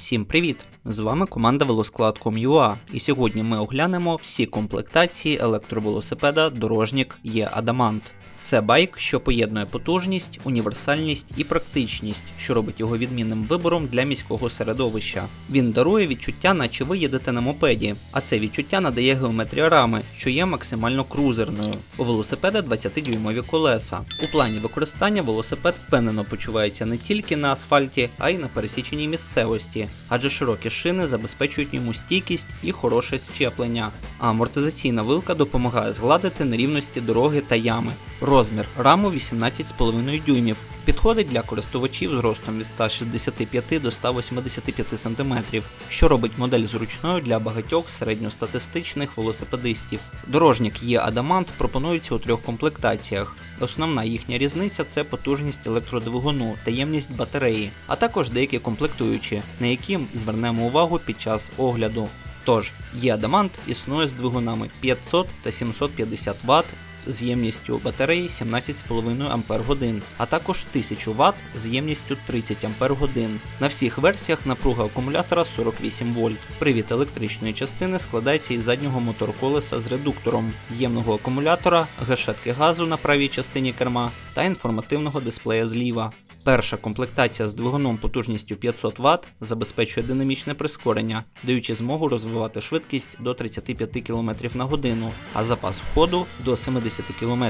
Всім привіт! З вами команда Велоскладком.ua і сьогодні ми оглянемо всі комплектації електровелосипеда Дорожнік Є Адамант. Це байк, що поєднує потужність, універсальність і практичність, що робить його відмінним вибором для міського середовища. Він дарує відчуття, наче ви їдете на мопеді, а це відчуття надає геометрія рами, що є максимально крузерною. У велосипеда 20-дюймові колеса. У плані використання велосипед впевнено почувається не тільки на асфальті, а й на пересіченій місцевості, адже широкі шини забезпечують йому стійкість і хороше щеплення. А амортизаційна вилка допомагає згладити нерівності дороги та ями. Розмір раму 18,5 дюймів. Підходить для користувачів з ростом від 165 до 185 см, що робить модель зручною для багатьох середньостатистичних велосипедистів. Дорожник є Адамант пропонується у трьох комплектаціях. Основна їхня різниця це потужність електродвигуну та ємність батареї, а також деякі комплектуючі, на які звернемо увагу під час огляду. Тож, є Адамант існує з двигунами 500 та 750 Вт з ємністю батареї 17,5 Ах, а також 1000 Вт з ємністю 30 Ах. На всіх версіях напруга акумулятора 48 вольт. Привід електричної частини складається із заднього моторколеса з редуктором, ємного акумулятора, гашетки газу на правій частині керма та інформативного дисплея зліва. Перша комплектація з двигуном потужністю 500 Вт забезпечує динамічне прискорення, даючи змогу розвивати швидкість до 35 км на годину, а запас ходу до 70 км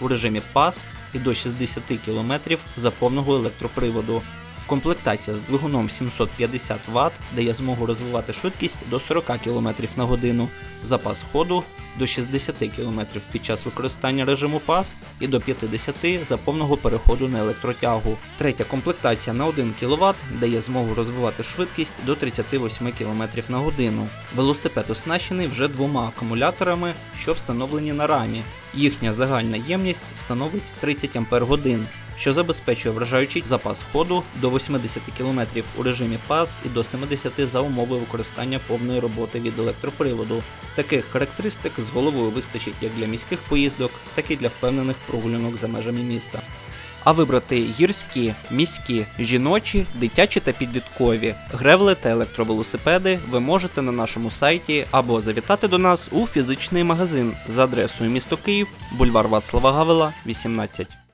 у режимі PAS і до 60 км за повного електроприводу. Комплектація з двигуном 750 Вт дає змогу розвивати швидкість до 40 км на годину, запас ходу до 60 км під час використання режиму PAS і до 50 за повного переходу на електротягу. Третя комплектація на 1 кВт дає змогу розвивати швидкість до 38 км на годину. Велосипед оснащений вже двома акумуляторами, що встановлені на рамі. Їхня загальна ємність становить 30 Ах, що забезпечує вражаючий запас ходу до 80 км у режимі PAS і до 70 за умови використання повної роботи від електроприводу. Таких характеристик з головою вистачить як для міських поїздок, так і для впевнених прогулянок за межами міста. А вибрати гірські, міські, жіночі, дитячі та підліткові гревли та електровелосипеди ви можете на нашому сайті або завітати до нас у фізичний магазин за адресою місто Київ, бульвар Вацлава Гавела, 18.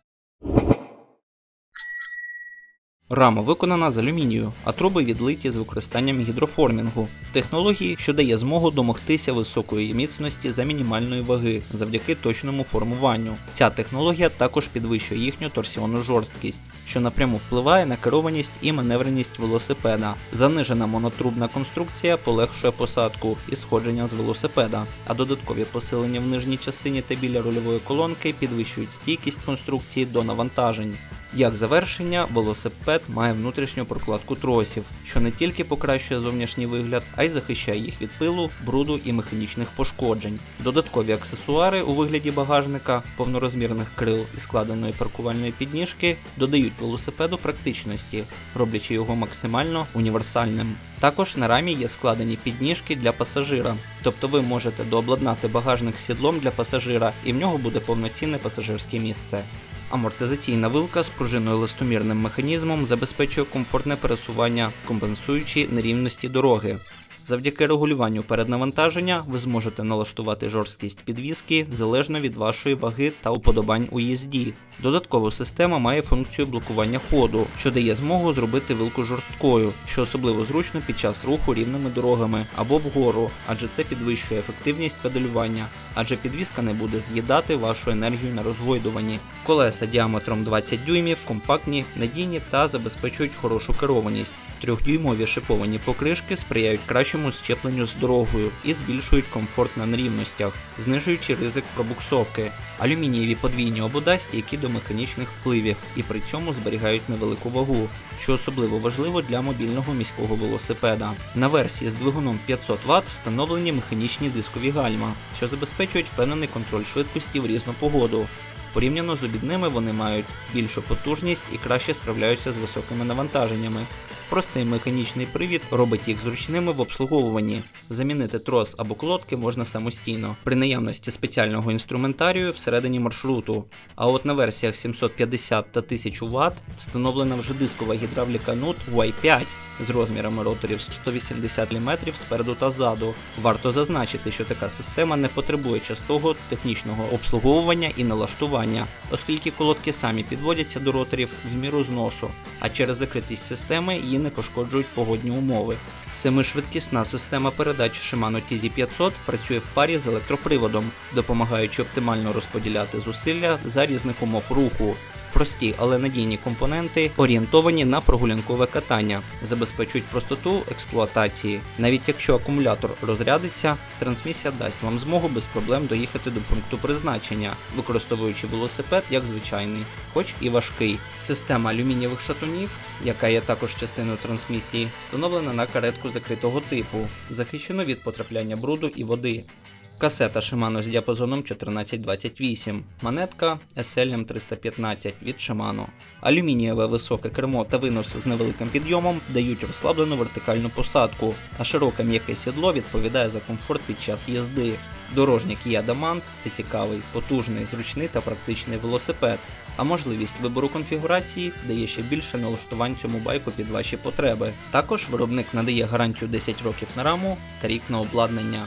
Рама виконана з алюмінію, а труби відлиті з використанням гідроформінгу, технології, що дає змогу домогтися високої міцності за мінімальної ваги завдяки точному формуванню. Ця технологія також підвищує їхню торсіонну жорсткість, що напряму впливає на керованість і маневреність велосипеда. Занижена монотрубна конструкція полегшує посадку і сходження з велосипеда, а додаткові посилення в нижній частині та біля рульової колонки підвищують стійкість конструкції до навантажень. Як завершення, велосипед має внутрішню прокладку тросів, що не тільки покращує зовнішній вигляд, а й захищає їх від пилу, бруду і механічних пошкоджень. Додаткові аксесуари у вигляді багажника, повнорозмірних крил і складеної паркувальної підніжки додають велосипеду практичності, роблячи його максимально універсальним. Також на рамі є складені підніжки для пасажира, тобто ви можете дообладнати багажник сідлом для пасажира, і в нього буде повноцінне пасажирське місце. Амортизаційна вилка з пружиною листомірним механізмом забезпечує комфортне пересування, компенсуючи нерівності дороги. Завдяки регулюванню переднавантаження ви зможете налаштувати жорсткість підвіски залежно від вашої ваги та уподобань у їзді. Додатково система має функцію блокування ходу, що дає змогу зробити вилку жорсткою, що особливо зручно під час руху рівними дорогами або вгору, адже це підвищує ефективність педалювання, адже підвіска не буде з'їдати вашу енергію на розгойдуванні. Колеса діаметром 20 дюймів, компактні, надійні та забезпечують хорошу керованість. Трьохдюймові шиповані покришки сприяють кращому щепленню з дорогою і збільшують комфорт на нерівностях, знижуючи ризик пробуксовки. Алюмінієві подвійні обода стійкі до механічних впливів і при цьому зберігають невелику вагу, що особливо важливо для мобільного міського велосипеда. На версії з двигуном 500 Вт встановлені механічні дискові гальма, що забезпечують впевнений контроль швидкості в різну погоду. Порівняно з обідними вони мають більшу потужність і краще справляються з високими навантаженнями. Простий механічний привід робить їх зручними в обслуговуванні. Замінити трос або колодки можна самостійно при наявності спеціального інструментарію всередині маршруту. А от на версіях 750 та 1000 Вт встановлена вже дискова гідравліка NUT Y5 з розмірами роторів 180 мм спереду та ззаду. Варто зазначити, що така система не потребує частого технічного обслуговування і налаштування, оскільки колодки самі підводяться до роторів в міру зносу, а через закритість системи її не пошкоджують погодні умови. Семишвидкісна система передач Shimano TZ500 працює в парі з електроприводом, допомагаючи оптимально розподіляти зусилля за різних умов руху. Прості, але надійні компоненти орієнтовані на прогулянкове катання, забезпечують простоту експлуатації. Навіть якщо акумулятор розрядиться, трансмісія дасть вам змогу без проблем доїхати до пункту призначення, використовуючи велосипед як звичайний, хоч і важкий. Система алюмінієвих шатунів, яка є також частиною трансмісії, встановлена на каретку закритого типу, захищено від потрапляння бруду і води. Касета Shimano з діапазоном 1428, монетка SLM 315 від Shimano. Алюмінієве високе кермо та винос з невеликим підйомом дають розслаблену вертикальну посадку, а широке м'яке сідло відповідає за комфорт під час їзди. Дорожник Kia Damant – це цікавий, потужний, зручний та практичний велосипед, а можливість вибору конфігурації дає ще більше налаштувань цьому байку під ваші потреби. Також виробник надає гарантію 10 років на раму та рік на обладнання.